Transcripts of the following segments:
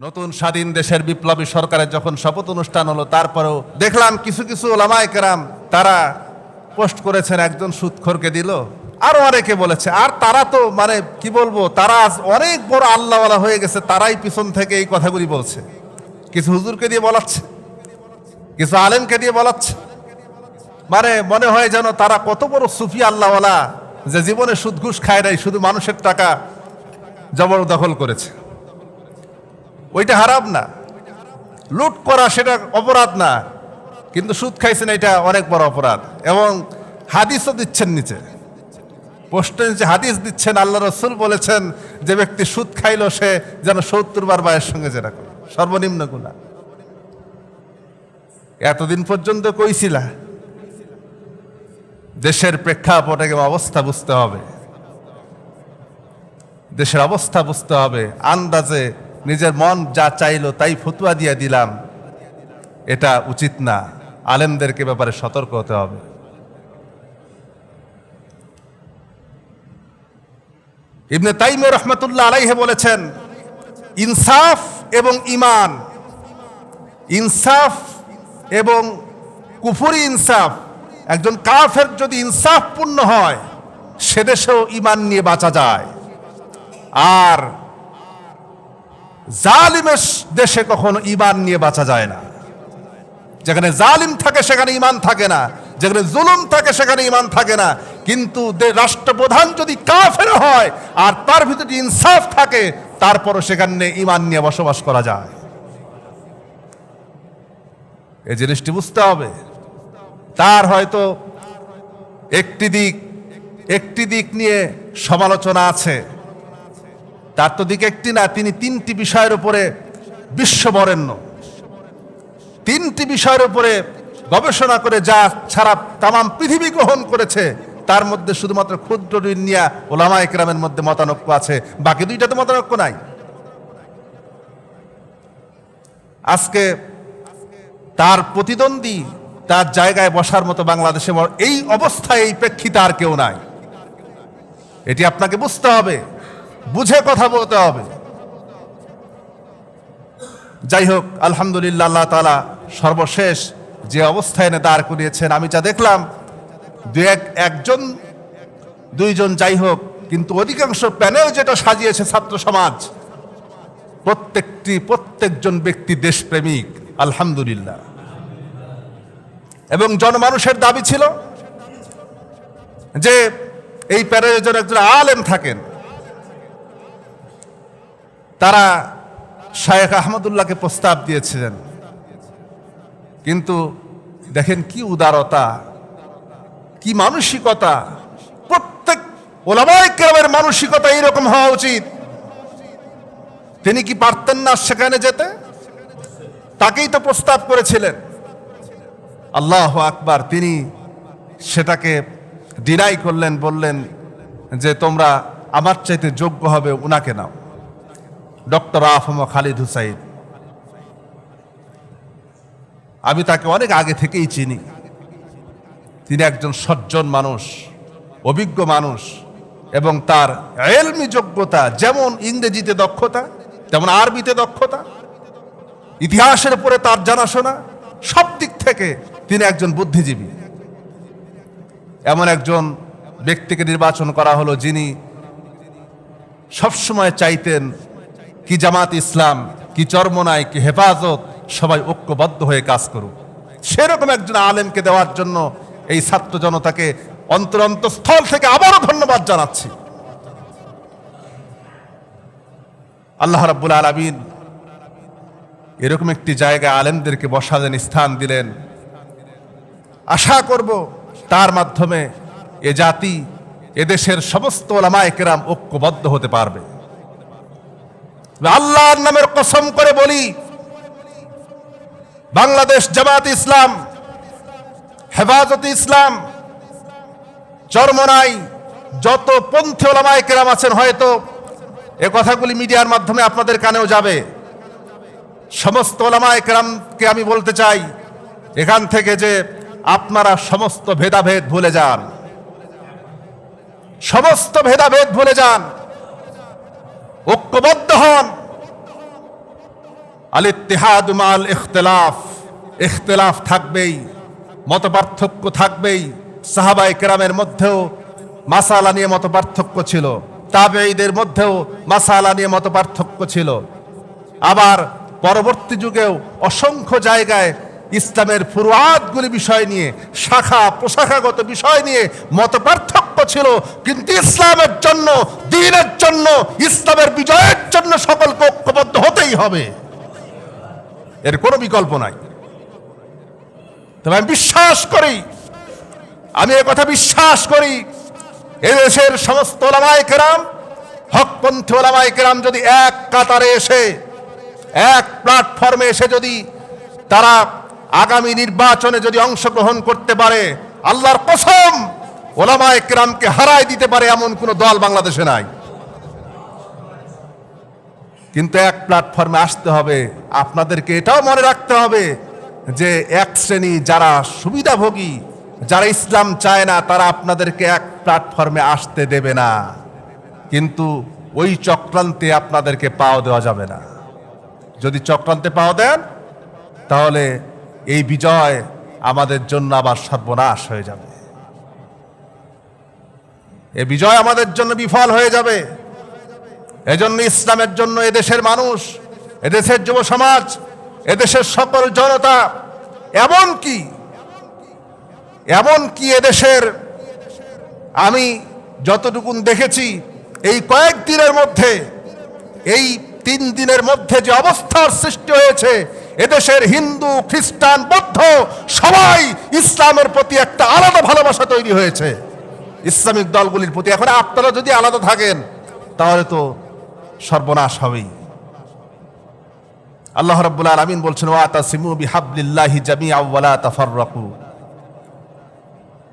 নতুন স্বাধীন দেশের বিপ্লবী সরকারের যখন শপথ অনুষ্ঠান হলো, তারপরেও দেখলাম কিছু কিছু ওলামায় কেরাম, তারা পোস্ট করেছেন, একজন সুৎখরকে দিল, আরও অনেকে বলেছে। আর তারা তো মানে কি বলব, তারা আজ অনেক বড় আল্লাহওয়ালা হয়ে গেছে, তারাই পিছন থেকে এই কথাগুলি বলছে। কিছু হুজুরকে দিয়ে বলাচ্ছে, কিছু আলেমকে দিয়ে বলাচ্ছে। মানে মনে হয় যেন তারা কত বড় সুফি আল্লাহওয়ালা যে জীবনে সুদ ঘুষ খায় নাই, শুধু মানুষের টাকা জবরদখল করেছে। ওইটা হারাম না। লুট করা সেটা অপরাধ না। কিন্তু সুদ খাইছেন এটা অনেক বড় অপরাধ। এবং হাদিসও দিচ্ছেন নিচে। পোস্টের নিচে হাদিস দিচ্ছেন, আল্লাহ রসুল বলেছেন, যে ব্যক্তি সুদ খাইলো সে যেন সত্তর বার বায়ের সঙ্গে যেটা করে। সর্বনিম্ন গুণা এতদিন পর্যন্ত কইছিলা, দেশের প্রেক্ষাপট অবস্থা বুঝতে হবে। দেশের অবস্থা বুঝতে হবে। আন্দাজে নিজের মন যা চাইলো তাই ফতুয়া দিয়ে দিলাম। এটা উচিত না। আলেমদেরকে ব্যাপারে সতর্ক হতে হবে। ইবনে তাইমে রহমতুল্লাহ আলাইহে বলেছেন, ইনসাফ এবং ইমান ইনসাফ এবং কুফুরি ইনসাফ, একজন কাফের যদি ইনসাফপূর্ণ হয়, সে দেশেও ইমান নিয়ে বাঁচা যায়। আর জালিমের দেশে কখনো ইমান নিয়ে বাঁচা যায় না। যেখানে জালিম থাকে, সেখানে ইমান থাকে না। যেখানে জুলুম থাকে, সেখানে ইমান থাকে না। কিন্তু রাষ্ট্রপ্রধান যদি কাফের হয় আর তার ভিতরে ইনসাফ থাকে, তারপরও সেখানে ইমান নিয়ে বসবাস করা যায়। এই জিনিসটি বুঝতে হবে। তার হয়তো একটি দিক একটি দিক নিয়ে সমালোচনা আছে। তার তো দিকে একটি না, তিনি তিনটি বিষয়ের উপরে বিশ্ববরেণ্য। তিনটি বিষয়ের উপরে গবেষণা করে যা ছাড়া তাম পৃথিবী গ্রহণ করেছে, তার মধ্যে শুধুমাত্র ক্ষুদ্র ঋণ নিয়া ওলামা একরামের মধ্যে মতানক্য আছে। বাকি দুইটাতে মতানক্য নাই। আজকে তার প্রতিদ্বন্দ্বী, তার জায়গায় বসার মতো বাংলাদেশে এই অবস্থায়, এই প্রেক্ষিতে আর কেউ নাই। এটি আপনাকে বুঝতে হবে। বুঝে কথা বলতে হবে। যাই হোক, আলহামদুলিল্লাহ আল্লাহ তালা সর্বশেষ যে অবস্থায় এনে দাঁড় করিয়েছেন, আমি যা দেখলাম, দু এক, একজন, দুইজন যাই হোক, কিন্তু অধিকাংশ প্যানেল যেটা সাজিয়েছে ছাত্র সমাজ, প্রত্যেকটি, প্রত্যেকজন ব্যক্তি দেশপ্রেমিক, আলহামদুলিল্লাহ। এবং জনমানুষের দাবি ছিল যে এই প্যানেলে যেন একজন আলেম থাকেন। তারা শায়েখ আহমদুল্লাহকে প্রস্তাব দিয়েছিলেন। কিন্তু দেখেন কি উদারতা, কি মানসিকতা। প্রত্যেক ওলামাই কেরামের মানসিকতা এইরকম হওয়া উচিত। তিনি কি পারতেন না সেখানে যেতে? তাকেই তো প্রস্তাব করেছিলেন। আল্লাহ আকবার, তিনি সেটাকে ডিনাই করলেন, বললেন যে তোমরা আমার চাইতে যোগ্য হবে উনাকে নাও। ডক্টর আফম খালিদ হুসাইন। আমি তাকে অনেক আগে থেকেই চিনি। তিনি একজন সজ্জন মানুষ, অভিজ্ঞ মানুষ, এবং তার এলমি যোগ্যতা যেমন ইংরেজিতে দক্ষতা, তেমন আরবিতে দক্ষতা, ইতিহাসের উপরে তার জানাশোনা, সব দিক থেকে তিনি একজন বুদ্ধিজীবী। এমন একজন ব্যক্তিকে নির্বাচন করা হলো যিনি সবসময় চাইতেন কি জামাত ইসলাম, কি চরমনাই, কি হেফাজত, সবাই ঐক্যবদ্ধ হয়ে কাজ করুক। সেরকম একজন আলেমকে দেওয়ার জন্য এই ছাত্র জনতাকে অন্তর অন্তঃস্থল থেকে আবারও ধন্যবাদ জানাচ্ছি। আল্লাহ রাব্বুল আলমিন এরকম একটি জায়গায় আলেমদেরকে বসালেন, স্থান দিলেন। আশা করব তার মাধ্যমে এ জাতি এদেশের সমস্ত ওলামায়ে কেরাম ঐক্যবদ্ধ হতে পারবে। আল্লাহর নামের কসম করে বলি, বাংলাদেশ জামাত ইসলাম, হেফাজত ইসলাম, চরমনাই যত পন্থী ওলামায়ে কেরাম আছেন হয়তো এ কথাগুলি মিডিয়ার মাধ্যমে আপনাদের কানেও যাবে। সমস্ত ওলামায়ে কেরামকে আমি বলতে চাই, এখান থেকে যে আপনারা সমস্ত ভেদাভেদ ভুলে যান। সমস্ত ভেদাভেদ ভুলে যান। ঐক্যবদ্ধ হন। আল ইত্তেহাদ মাল ইখতলাফ। ইখতলাফ থাকবেই মত পার্থক্য থাকবেই। সাহাবাই কেরামের মধ্যেও মাসালা নিয়ে মত পার্থক্য ছিল। তাবেঈদের মধ্যেও মাসালা নিয়ে মত পার্থক্য ছিল। আবার পরবর্তী যুগেও অসংখ্য জায়গায় ইসলামের ফুরুয়াদগুলি বিষয় নিয়ে, শাখা প্রশাখাগত বিষয় নিয়ে মত পার্থক্য ছিল, কিন্তু ইসলামের জন্য, দিনের জন্য, ইসলামের বিজয়ের জন্য সকলকে ঐক্যবদ্ধ হতেই হবে। এর কোনো বিকল্প নাই। তবে আমি বিশ্বাস করি, আমি কথা বিশ্বাস করি, এদেশের সমস্ত ওলামায় কেরাম, হকপন্থী ওলামায় কেরাম যদি এক কাতারে এসে, এক প্ল্যাটফর্মে এসে যদি তারা আগামী নির্বাচনে যদি অংশগ্রহণ করতে পারে, আল্লাহর কসম, ওলামায় কেরামকে হারায় দিতে পারে এমন কোনো দল বাংলাদেশে নাই। কিন্তু এক প্ল্যাটফর্মে আসতে হবে, আপনাদেরকে এটাও মনে রাখতে হবে যে এক শ্রেণি যারা সুবিধাভোগী, যারা ইসলাম চায় না, তারা আপনাদেরকে এক প্ল্যাটফর্মে আসতে দেবে না। কিন্তু ওই চক্রান্তে আপনাদেরকে পাও দেওয়া যাবে না। যদি চক্রান্তে পাও দেন, তাহলে এই বিজয় আমাদের জন্য আবার সর্বনাশ হয়ে যাবে। এ বিজয় আমাদের জন্য বিফল হয়ে যাবে। এজন্য ইসলামের জন্য এদেশের মানুষ এদেশের যুব সমাজ এদেশের সকল জনতা এমন কি এমন কি এদেশের আমি যতটুকুন দেখেছি, এই কয়েক দিনের মধ্যে, এই তিন দিনের মধ্যে যে অবস্থার সৃষ্টি হয়েছে এদেশের হিন্দু, খ্রিস্টান, বৌদ্ধ, সবাই ইসলামের প্রতি একটা আলাদা ভালোবাসা তৈরি হয়েছে। ইসলামিক দলগুলির প্রতি। এখন আপনারা যদি আলাদা থাকেন, তাহলে তো সর্বনাশ হবেই। আল্লাহ রাব্বুল আলামিন বলছেন, ওয়া তাসিমু বিহাবলিল্লাহি জামিআ ওয়ালা তাফাররাকু।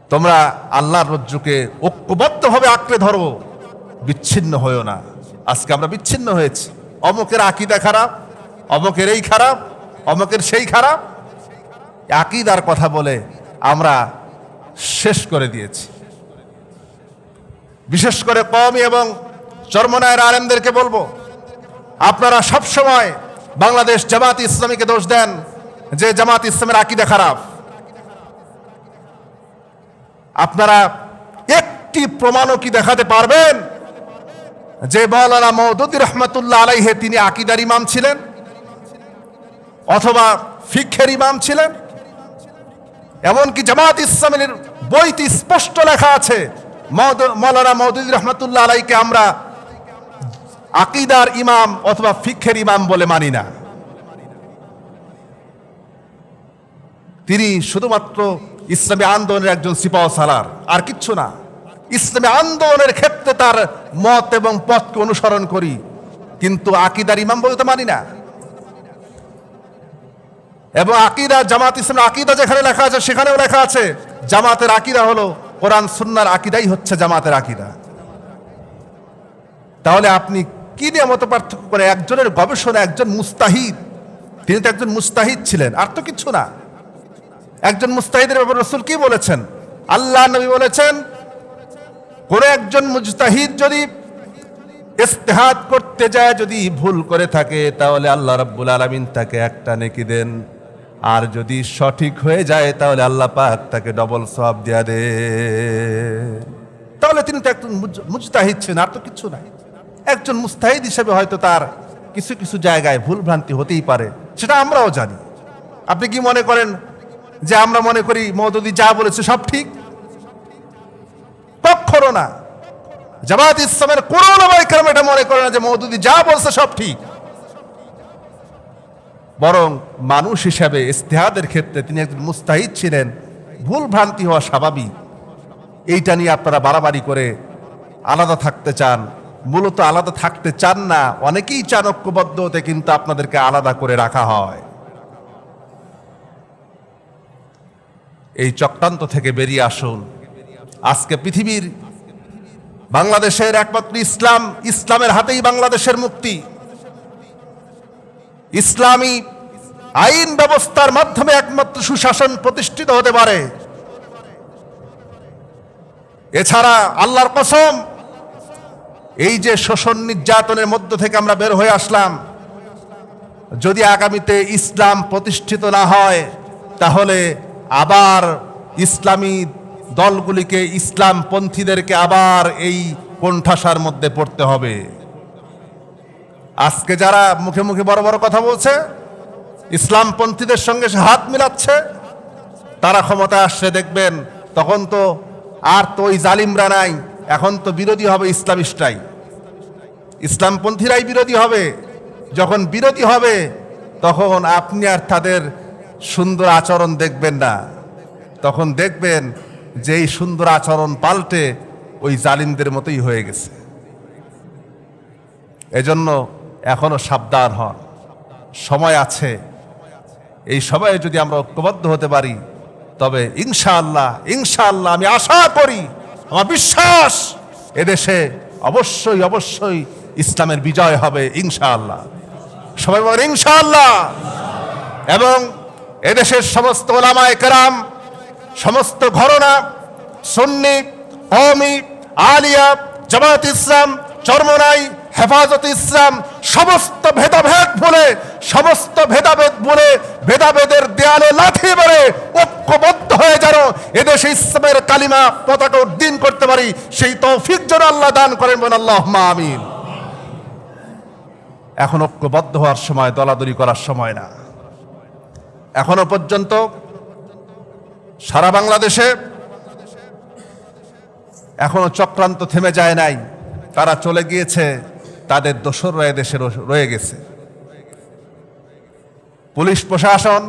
তোমরা আল্লাহর রজ্জুকে ঐক্যবদ্ধভাবে আঁকড়ে ধরো, বিচ্ছিন্ন হয়েও না। আজকে আমরা বিচ্ছিন্ন হয়েছি। অমকের আকিদা খারাপ, অমকের এই খারাপ অমকের সেই খারাপ? আকিদার কথা বলে আমরা শেষ করে দিয়েছি। বিশেষ করে কওমি এবং চর্মনায়ের আলেমদেরকে বলব, আপনারা সবসময় বাংলাদেশ জামাত ইসলামীকে দোষ দেন যে জামাত ইসলামের আকিদা খারাপ। আপনারা একটি প্রমাণও কি দেখাতে পারবেন যে মৌলানা মৌদুদ্দি রহমতুল্লাহ আলাইহে তিনি আকিদার ইমাম ছিলেন? অথবা ফিক্ষের ইমাম ছিলেন। এমনকি জামাত ইসলামের বইতে স্পষ্ট লেখা আছে মৌলানা মৌদুদ্দি রহমতুল্লাহ আলাইকে আমরা আকিদার ইমাম অথবা ফিক্ষের ইমাম বলে মানি না। তিনি শুধুমাত্র ইসলামী আন্দোলনের একজন সিপাহ সালার আর কিচ্ছু না। ইসলামী আন্দোলনের ক্ষেত্রে তার মত এবং পথকে অনুসরণ করি, কিন্তু আকিদার ইমাম বলে তো মানি না। এবং আকিদা, জামাত ইসলামের আকিদা যেখানে লেখা আছে, সেখানেও লেখা আছে, জামাতের আকিদা হলো কোরআন, সুন্নার আকিদাই হচ্ছে জামাতের আকিদা। তাহলে আপনি কি নিয়ে মত পার্থক্য করে একজনের গবেষণা, একজন মুস্তাহিদ, তিনি তো একজন মুস্তাহিদ ছিলেন, আর তো কিছু না। একজন মুস্তাহিদের ব্যাপারে রসুল কি বলেছেন? আল্লাহ নবী বলেছেন, কোন একজন মুস্তাহিদ যদি ইস্তেহাদ করতে যায়, যদি ভুল করে থাকে, তাহলে আল্লাহ রাব্বুল আলামিন তাকে একটা নেকি দেন। আর যদি সঠিক হয়ে যায়, তাহলে আল্লাহ পাক তাকে ডবল সব দেয়া দে। তাহলে তিনি তো একজন মুজ- মুজতাহিদ ছিলেন, আর তো কিছু নাই। একজন মুস্তাহিদ হিসেবে হয়তো তার কিছু কিছু জায়গায় ভুল ভ্রান্তি হতেই পারে, সেটা আমরাও জানি। আপনি কি মনে করেন যে আমরা মনে করি মৌদুদি যা বলেছে সব ঠিক? কখনো না। জামাত ইসলামের কোন এটা মনে করে না যে মৌদুদি যা বলছে সব ঠিক। বরং মানুষ হিসাবে ইস্তেহাদের ক্ষেত্রে তিনি একজন মুস্তাহিদ ছিলেন, ভুল ভ্রান্তি হওয়া স্বাভাবিক। এইটা নিয়ে আপনারা বাড়াবাড়ি করে আলাদা থাকতে চান, মূলত আলাদা থাকতে চান না, অনেকেই চান ঐক্যবদ্ধ হতে, কিন্তু আপনাদেরকে আলাদা করে রাখা হয়। এই চক্রান্ত থেকে বেরিয়ে আসুন। আজকে পৃথিবীর বাংলাদেশের একমাত্র ইসলাম, ইসলামের হাতেই বাংলাদেশের মুক্তি। ইসলামী আইন ব্যবস্থার মাধ্যমে একমাত্র সুশাসন প্রতিষ্ঠিত হতে পারে। এছাড়া আল্লাহর কসম, এই যে শোষণ নির্যাতনের মধ্য থেকে আমরা বের হয়ে আসলাম, যদি আগামীতে ইসলাম প্রতিষ্ঠিত না হয়, তাহলে আবার ইসলামী দলগুলিকে, ইসলামপন্থীদেরকে আবার এই কোণঠাসার মধ্যে পড়তে হবে। আজকে যারা মুখে মুখে বড় বড় কথা বলছে, ইসলামপন্থীদের সঙ্গে সে হাত মিলাচ্ছে, তারা ক্ষমতায় আসছে, দেখবেন, তখন তো আর তো ওই জালিমরা নাই, এখন তো বিরোধী হবে ইসলামিস্টাই ইসলামপন্থীরাই বিরোধী হবে। যখন বিরোধী হবে, তখন আপনি আর তাদের সুন্দর আচরণ দেখবেন না। তখন দেখবেন যে এই সুন্দর আচরণ পাল্টে ওই জালিমদের মতোই হয়ে গেছে। এজন্য এখনও সাবধান হন। সময় আছে। এই সময়ে যদি আমরা ঐক্যবদ্ধ হতে পারি, তবে ইনশাআল্লাহ ইনশাআল্লাহ আমি আশা করি, আমার বিশ্বাস, এদেশে অবশ্যই অবশ্যই ইসলামের বিজয় হবে ইনশাআল্লাহ। সবাই বলেন ইনশাআল্লাহ। এবং এদেশের সমস্ত ওলামায়ে কেরাম, সমস্ত ঘরনা, সুন্নি, কওমি, আলিয়া জামাত ইসলাম, চরমনাই হেফাজত ইসলাম সমস্ত ভেদাভেদ ভুলে সমস্ত ভেদাভেদ ভুলে ভেদাভেদের দেয়ালে লাথি মেরে ঐক্যবদ্ধ হয়ে যেন এদেশে ইসলামের কালিমা পতাকা উদ্দিন করতে পারি, সেই তৌফিক যেন আল্লাহ দান করেন বলেন আল্লাহ আমিন। এখন ঐক্যবদ্ধ হওয়ার সময়, দলাদলি করার সময় না। এখনও পর্যন্ত সারা বাংলাদেশে এখনও চক্রান্ত থেমে যায় নাই। তারা চলে গিয়েছে তাদের দোসররা দেশে রয়ে গেছে। পুলিশ প্রশাসন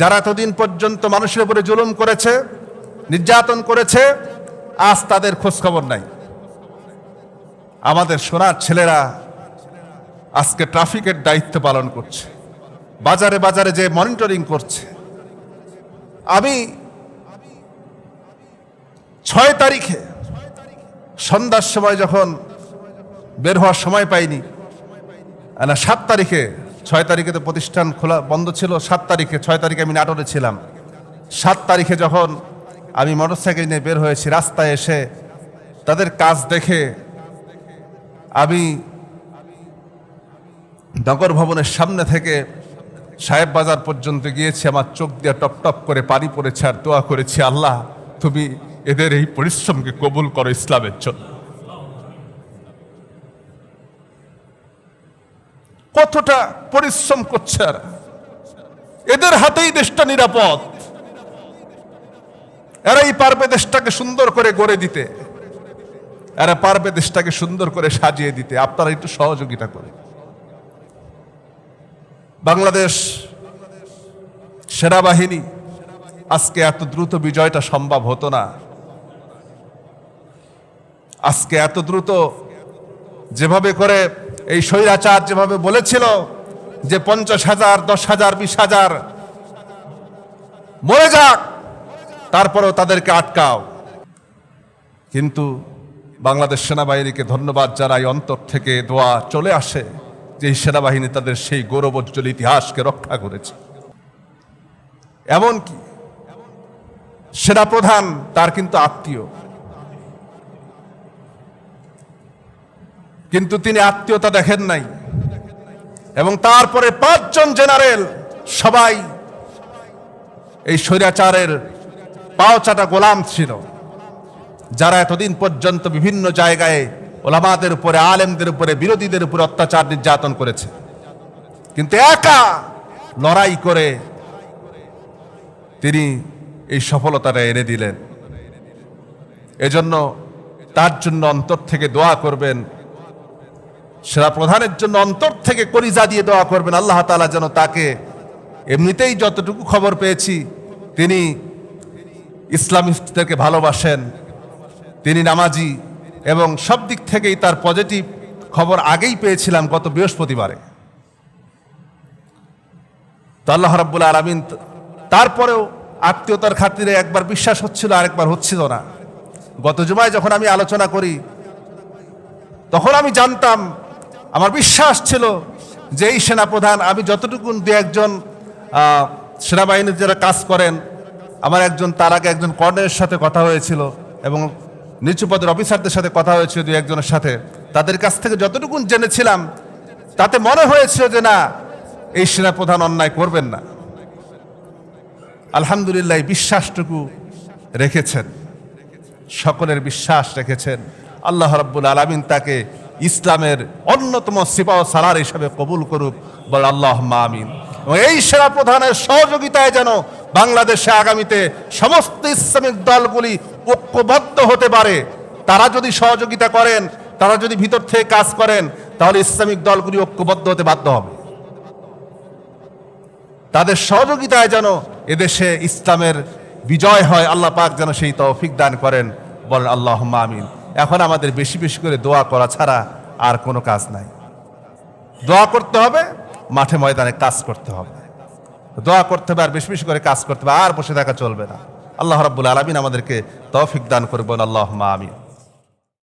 যারা এতদিন পর্যন্ত মানুষের উপরে জুলুম করেছে, নির্যাতন করেছে, আজ তাদের খোঁজখবর নাই। আমাদের সোনার ছেলেরা আজকে ট্রাফিকের দায়িত্ব পালন করছে। বাজারে বাজারে যে মনিটরিং করছে। আমি ছয় তারিখে সন্ধ্যার সময় যখন বের হওয়ার সময় পাইনি। না সাত তারিখে, ছয় তারিখে তো প্রতিষ্ঠান খোলা বন্ধ ছিল, সাত তারিখে, ছয় তারিখে আমি নাটোরে ছিলাম। সাত তারিখে যখন আমি মোটরসাইকেল নিয়ে বের হয়েছি, রাস্তায় এসে তাদের কাজ দেখে আমি নগর ভবনের সামনে থেকে সাহেব বাজার পর্যন্ত গিয়েছি, আমার চোখ দিয়ে টপ টপ করে পানি পড়েছে আর দোয়া করেছি, আল্লাহ, তুমি এদের এই পরিশ্রমকে কবুল করো ইসলামের জন্য। কতটা পরিশ্রম করছে আর? এদের হাতেই দেশটা নিরাপদ। এরাই পারবে দেশটাকে সুন্দর করে গড়ে দিতে। এরা পারবে দেশটাকে সুন্দর করে সাজিয়ে দিতে। আপনারা একটু সহযোগিতা করে বাংলাদেশ সেনাবাহিনী, আজকে এত দ্রুত বিজয়টা সম্ভব হতো না। আজকে এত দ্রুত যেভাবে করে এই স্বৈরাচার যেভাবে বলেছিল যে পঞ্চাশ হাজার, দশ হাজার, বিশ হাজার, মরে যাক, তারপরেও তাদেরকে আটকাও। কিন্তু বাংলাদেশ সেনাবাহিনীকে ধন্যবাদ যারা এই অন্তর থেকে দোয়া চলে আসে যে সেনাবাহিনী তাদের সেই গৌরবোজ্জ্বল ইতিহাসকে রক্ষা করেছে। এমনকি সেনাপ্রধান, তার কিন্তু আত্মীয়। কিন্তু তিনি আত্মীয়তা দেখেন নাই। এবং তারপরে পাঁচজন জেনারেল সবাই এই স্বৈরাচারের পাওচাটা গোলাম ছিল। যারা এতদিন পর্যন্ত বিভিন্ন জায়গায় ওলামাদের উপরে, আলেমদের উপরে, বিরোধীদের উপরে অত্যাচার নির্যাতন করেছে। কিন্তু একা লড়াই করে তিনি এই সফলতাটা এনে দিলেন। এজন্য তার জন্য অন্তর থেকে দোয়া করবেন সেরা প্রধানের জন্য অন্তর থেকে করিজা দিয়ে দোয়া করবেন। আল্লাহ তালা যেন তাকে এমনিতেই যতটুকু খবর পেয়েছি, তিনি ইসলামিস্টদেরকে ভালোবাসেন, তিনি নামাজি এবং সব দিক থেকেই তার পজিটিভ খবর আগেই পেয়েছিলাম গত বৃহস্পতিবারে। তো আল্লাহ রাব্বুল আলমিন তারপরেও আত্মীয়তার খাতিরে একবার বিশ্বাস হচ্ছিল, আরেকবার হচ্ছিল না। গত জুমায় যখন আমি আলোচনা করি, তখন আমি জানতাম আমার বিশ্বাস ছিল যে এই সেনাপ্রধান, আমি যতটুকু দু একজন সেনাবাহিনীর যারা কাজ করেন, আমার একজন, তার আগে একজন কর্নেলের সাথে কথা হয়েছিল এবং নিচু পদের অফিসারদের সাথে কথা হয়েছিল দু একজনের সাথে। তাদের কাছ থেকে যতটুকু জেনেছিলাম, তাতে মনে হয়েছিল যে না, এই সেনাপ্রধান অন্যায় করবেন না। আলহামদুলিল্লাহ বিশ্বাসটুকু রেখেছেন। সকলের বিশ্বাস রেখেছেন। আল্লাহ রাব্বুল আলামিন তাকে ইসলামের অন্যতম সিপাহ সালার হিসাবে কবুল করুক, বল আল্লাহ এবং এই সেনা প্রধানের সহযোগিতায় যেন বাংলাদেশে আগামীতে সমস্ত ইসলামিক দলগুলি ঐক্যবদ্ধ হতে পারে, তারা যদি সহযোগিতা করেন, তারা যদি ভিতর থেকে কাজ করেন, তাহলে ইসলামিক দলগুলি ঐক্যবদ্ধ হতে বাধ্য হবে। তাদের সহযোগিতায় যেন এদেশে ইসলামের বিজয় হয়, আল্লাহ পাক যেন সেই তৌফিক দান করেন, বলেন আল্লাহ আমিন। এখন আমাদের বেশি বেশি করে দোয়া করা ছাড়া আর কোনো কাজ নাই। দোয়া করতে হবে, মাঠে ময়দানে কাজ করতে হবে। দোয়া করতে হবে আর বেশি বেশি করে কাজ করতে হবে, আর বসে থাকা চলবে না। আল্লাহ রাবুল আলমিন আমাদেরকে তৌফিক দান করবেন আল্লাহ মা আমিন।